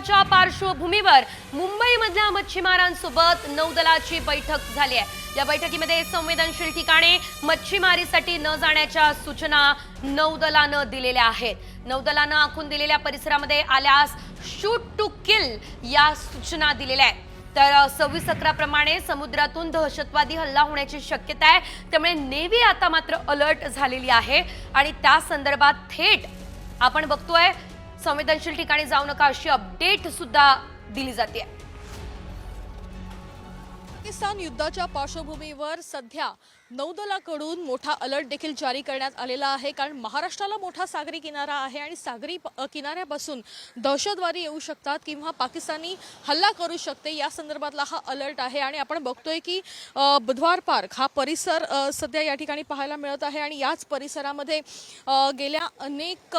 संकटाच्या पार्श्वभूमीवर मुंबईमधल्या मच्छीमारांसोबत नौदलाची बैठक झाली आहे. या बैठकीमध्ये संवेदनशील ठिकाणी मच्छीमारीसाठी न जाण्याच्या सूचना नौदलानं दिलेल्या आहेत. नौदलानं आखून दिलेल्या परिसरामध्ये आल्यास शूट टू किल या सूचना दिलेल्या आहेत. तर सव्वीस अकराप्रमाणे समुद्रातून दहशतवादी हल्ला होण्याची शक्यता आहे. त्यामुळे नेव्ही आता मात्र अलर्ट झालेली आहे. आणि त्या संदर्भात थेट आपण बघतोय संवेदनशील ठिकाणी जाऊ नका अशी अपडेट सुद्धा दिली जाते पाकिस्तान युद्धाच्या पार्श्वभूमीवर सध्या नौदलाकडून मोठा अलर्ट देखील जारी करण्यात आलेला आहे. कारण महाराष्ट्राला मोठा सागरी किनारा आहे आणि सागरी किनाऱ्यापासून दहशतवादी येऊ शकतात किंवा पाकिस्तानी हल्ला करू शकते या संदर्भातला हा अलर्ट आहे. आणि आपण बघतोय की बुधवार पार्क हा परिसर सध्या या ठिकाणी पाहायला मिळत आहे. आणि याच परिसरामध्ये गेल्या अनेक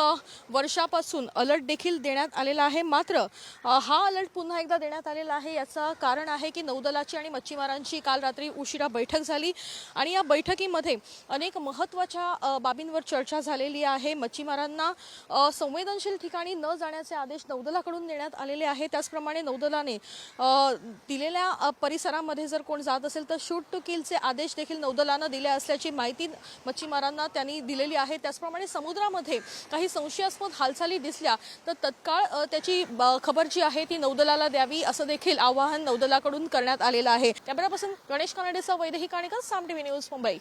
वर्षापासून अलर्ट देखील देण्यात आलेला आहे. मात्र हा अलर्ट पुन्हा एकदा देण्यात आलेला आहे. याचं कारण आहे की नौदलाची आणि उमेदवारांची काल रात्री उशिरा बैठक झाली. आणि या बैठकीमध्ये अनेक महत्त्वाच्या बाबींवर चर्चा झालेली आहे. मच्छीमारांना संवेदनशील ठिकाणी न जाण्याचे आदेश नौदलाकडून देण्यात आलेले आहे त्याचप्रमाणे नौदलाने दिलेल्या परिसरामध्ये जर कोण जात असेल तर शूट टू किलचे आदेश देखील नौदलानं दिले असल्याची माहिती मच्छीमारांना त्यांनी दिलेली आहे. त्याचप्रमाणे समुद्रामध्ये काही संशयास्पद हालचाली दिसल्या तर तत्काळ त्याची ब- खबर जी आहे ती नौदलाला द्यावी असं देखील आवाहन नौदलाकडून करण्यात आलेलं आहे. कॅमेरापासून गणेश कानडेचा वैदेही काणेकर साम टीव्ही न्यूज मुंबई.